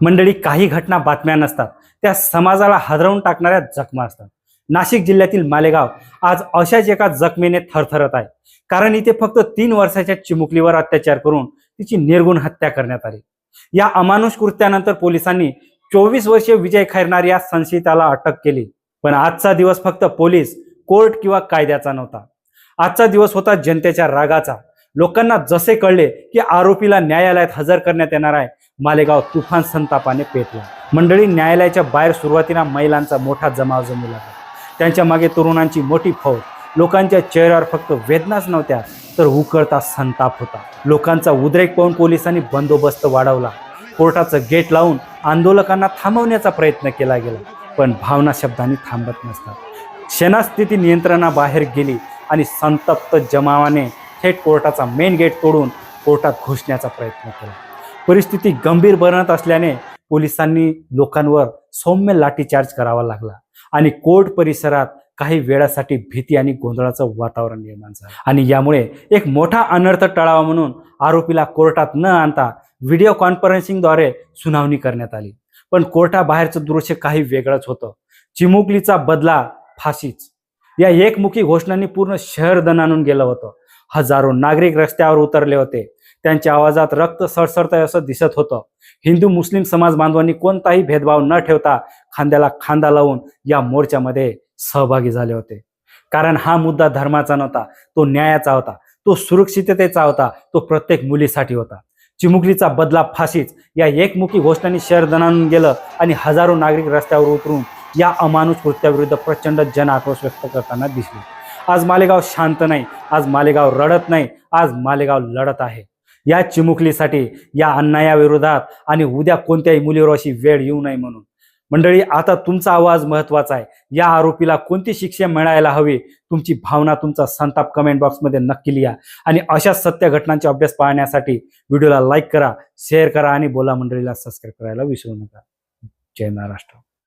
मंडळी काही घटना बातम्या नसतात. त्या समाजाला हादरवून टाकणाऱ्या जखमा असतात. नाशिक जिल्ह्यातील मालेगाव आज अशाच एका जखमेने थरथरत आहे. कारण इथे फक्त तीन वर्षाच्या चिमुकलीवर अत्याचार करून तिची निर्गुण हत्या करण्यात आली. या अमानुष कृत्यानंतर पोलिसांनी चोवीस वर्षीय विजय खैरनार या संशयिताला अटक केली. पण आजचा दिवस फक्त पोलीस कोर्ट किंवा कायद्याचा नव्हता. आजचा दिवस होता जनतेच्या रागाचा. लोकांना जसे कळले की आरोपीला न्यायालयात हजर करण्यात येणार आहे मालेगाव तुफान संतापाने पेटला. मंडळी न्यायालयाच्या बाहेर सुरुवातीला महिलांचा मोठा जमाव जमू लागला त्यांच्या मागे तरुणांची मोठी फौज. लोकांच्या चेहऱ्यावर फक्त वेदनाच नव्हत्या तर उकळता संताप होता. लोकांचा उद्रेक पाहून पोलिसांनी बंदोबस्त वाढवला. कोर्टाचं गेट लावून आंदोलकांना थांबवण्याचा प्रयत्न केला गेला पण भावना शब्दांनी थांबत नसतात. क्षणास्थिती नियंत्रणाबाहेर गेली आणि संतप्त जमावाने थेट कोर्टाचा मेन गेट तोडून कोर्टात घुसण्याचा प्रयत्न केला. परिस्थिती गंभीर बनत असल्याने पोलिसांनी लोकांवर सौम्य लाठीचार्ज करावा लागला आणि कोर्ट परिसरात काही वेळासाठी भीती आणि गोंधळाचं वातावरण निर्माण झालं. आणि यामुळे एक मोठा अनर्थ टळावा म्हणून आरोपीला कोर्टात न आणता व्हिडिओ कॉन्फरन्सिंगद्वारे सुनावणी करण्यात आली. पण कोर्टाबाहेरचं दृश्य काही वेगळंच होतं. चिमुकलीचा बदला फाशीच. या एकमुखी घोषणांनी पूर्ण शहर दणानून गेलं होतं. हजारो नागरिक रस्त्यावर उतरले होते. त्यांच्या आवाजात रक्त सळसळत असं दिसत होतं. हिंदू मुस्लिम समाज बांधवांनी कोणताही भेदभाव न ठेवता खांद्याला खांदा लावून या मोर्चामध्ये सहभागी झाले होते. कारण हा मुद्दा धर्माचा नव्हता तो न्यायाचा होता तो सुरक्षिततेचा होता तो प्रत्येक मुलीसाठी होता. चिमुकलीचा बदला फाशीच या एकमुखी घोषणांनी शहर दणानून गेलं आणि हजारो नागरिक रस्त्यावर उतरून या अमानुष कृत्याविरुद्ध प्रचंड जन आक्रोश व्यक्त करताना दिसले. आज मालेगाव शांत नाही आज मालेगाव रडत नाही आज मालेगाव लढत आहे. या चिमुकलीसाठी या अन्यायाविरोधात आणि उद्या कोणत्याही मुलीवर अशी वेळ येऊ नये म्हणून. मंडळी आता तुमचा आवाज महत्त्वाचा आहे. या आरोपीला कोणती शिक्षा मिळायला हवी? तुमची भावना तुमचा संताप कमेंट बॉक्समध्ये नक्की लिहा. आणि अशा सत्य घटनांचा अभ्यास पाहण्यासाठी व्हिडिओला लाईक करा शेअर करा आणि बोला मंडळीला सबस्क्राईब करायला विसरू नका. जय महाराष्ट्र.